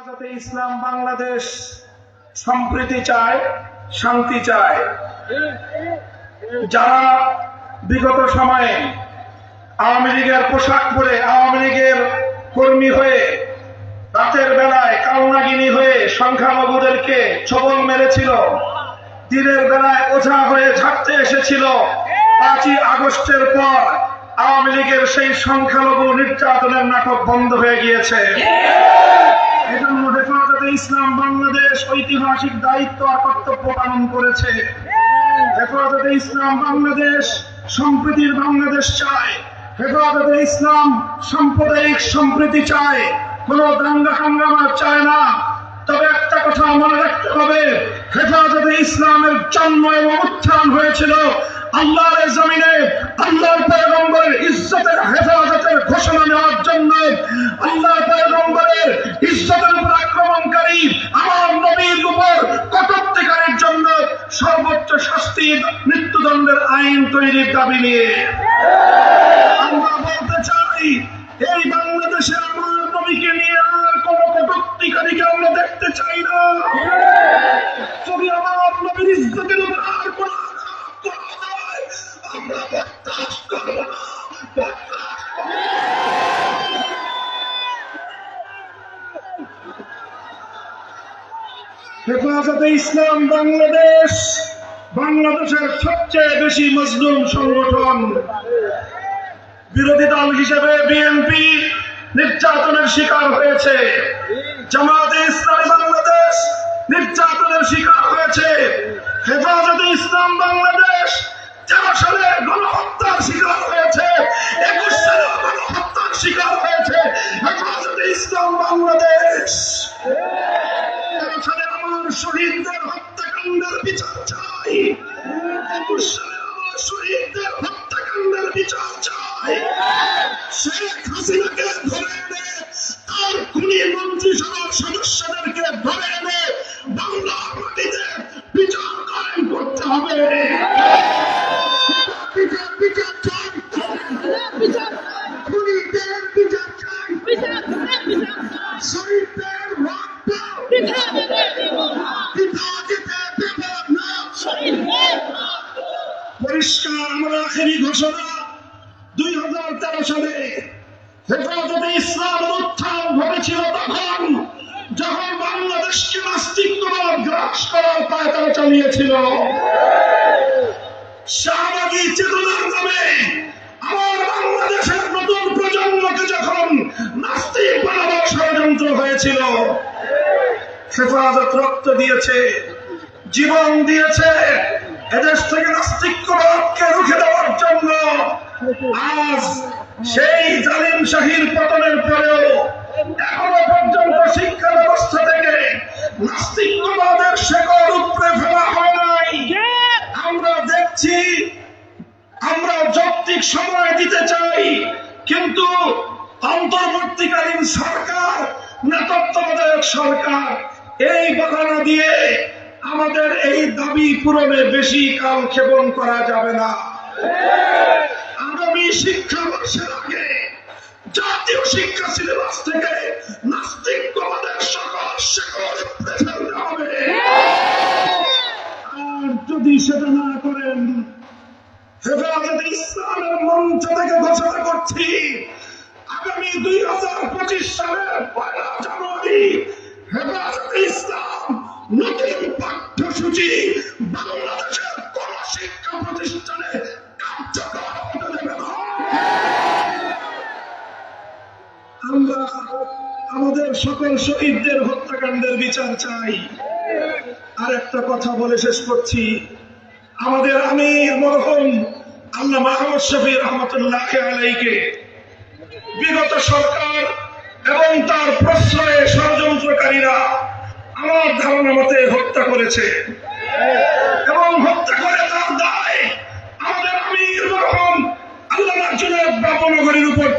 হেফাজতে ইসলাম বাংলাদেশ সম্প্রীতি চায়, শান্তি চায়। যারা বিগত সময়ে আওয়ামী লীগের পোশাক পরে আওয়ামী লীগের কর্মী হয়ে রাতের বেলায় কালনাগিনী হয়ে সংখ্যালঘুদেরকে ছবল মেরেছিল, দিনের বেলায় ওঝা হয়ে ঝাড়তে এসেছিল, পাঁচই আগস্টের পর আওয়ামী লীগের সেই সংখ্যালঘু নির্যাতনের নাটক বন্ধ হয়ে গিয়েছে। এজন্য হেফাজতে ইসলাম বাংলাদেশ ঐতিহাসিক দায়িত্ব আর কর্তব্য পালন করেছে। হেফাজতে ইসলাম বাংলাদেশ সম্প্রীতির বাংলাদেশ চায়। হেফাজতে ইসলাম সাম্প্রদায়িক সম্প্রীতি চায়। কোন দাঙ্গা হাঙ্গামা চায় না। তবে একটা কথা মনে রাখতে হবে হেফাজতে ইসলামের জন্ম এবং উত্থান হয়েছিল আল্লাহর জমিনে। আল্লাহর পয়গম্বরের ইজ্জতের হেফাজতের ঘোষণা নেওয়ার জন্য আল্লাহর তৈরির দাবি নিয়ে। আমরা বলতে চাই, এই বাংলাদেশে আমার নবীকে নিয়ে আর কোন কটুক্তিকারীকে আমরা দেখতে চাই না। যদি আমার নবীর ইজ্জতের উপর আর কোন। হেফাজতে ইসলাম বাংলাদেশ। বাংলাদেশের সবচেয়ে বেশি মজলুম সংগঠন। বিরোধী দল হিসেবে বিএনপি নির্যাতনের শিকার হয়েছে। জামাতে ইসলামী বাংলাদেশ নির্যাতনের শিকার হয়েছে। হেফাজতে ইসলাম বাংলাদেশ তেরো সালে গণহত্যার শিকার হয়েছে। শহীদদের হত্যাকাণ্ডের বিচার চাই শেখ হাসিনাকে ধরে হেফাজতে ইসলামের উত্থান ঘটেছিল তখন যখন বাংলাদেশকে নাস্তিকবাদ গ্রাস করার পায় তারা চালিয়েছিল। শাহবাগী চেতনার নামে আমার বাংলাদেশের নতুন প্রজন্মকে যখন নাস্তিক বানাবার ষড়যন্ত্র হয়েছিল, হেফাজত রক্ত দিয়েছে, জীবন দিয়েছে, এদেশ থেকে নাস্তিক্যবাদকে রুখে দেওয়ার জন্য আজ সেই জালিম শাহীর পতনের পরেও এখনও পর্যন্ত শিক্ষা ব্যবস্থা থেকে নাস্তিক্যবাদের শেকড় উপরে ফেলা হয় নাই। আমরা দেখছি আমরা যৌক্তিক সময় দিতে চাই কিন্তু অন্তর্বর্তীকালীন সরকার না তত্ত্বাবধায়ক সরকার এই বাধানা দিয়ে আমাদের এই দাবি পূরণে বেশি কাল ক্ষেপণ করা যাবে না। শিক্ষাবর্ষের আগে জাতীয় শিক্ষা সিলেবাস থেকে নাস্তিকবাদের সকল ফেলতে হবে। আর যদি সেটা না করেন ইসলামের মঞ্চ থেকে ঘোষণা করছি, আগামী দুই হাজার পঁচিশ সালের পয়লা জানুয়ারি হেফাজতে আমরা আমাদের সকল শহীদদের হত্যাকাণ্ডের বিচার চাই। আর একটা কথা বলে শেষ করছি। আমাদের আমির মরহুম আল্লাহ মাহমুদ শফি রহমতুল্লাহ আলাইকে বিগত সরকার এবং তার প্রশ্রয়ে ষড়যন্ত্রকারীরা আমার ধারণা মতে হত্যা করেছে এবং হত্যা করে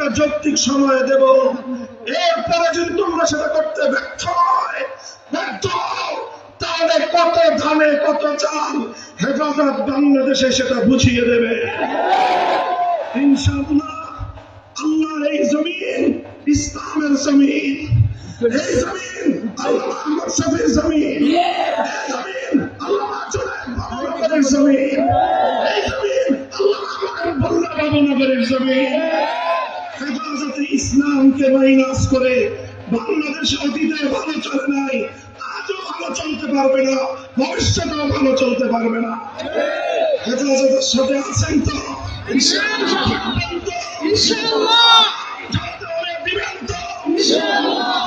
একটা যৌক্তিক সময় দেব। এরপরে যদি তোমরা সেটা করতে ব্যর্থ হয়, ব্যর্থ তাহলে কত ধানে কত চাল হেফাজত বাংলাদেশে সেটা বুঝিয়ে দেবে। ইনশাআল্লাহ আল্লাহ এই জমিন, ইসলামের জমিন, এই জমিন আল্লাহ জমিন আল্লাহ জুনায়েদ বাবুনগরের জমিন, এই জমিন আল্লাহ আমাদের বল্লা বাবুনগরের জমিন। হেফাজতে ইসলামকে মাইনাস করে বাংলাদেশ অতীতে ভালো চলে নাই আজও ভালো চলতে পারবে না ভবিষ্যতেও ভালো চলতে পারবে না। হেফাজতের সাথে আছেন তো? ইনশাআল্লাহ। ইনশাআল্লাহ। দিবেন তো? ইনশাআল্লাহ।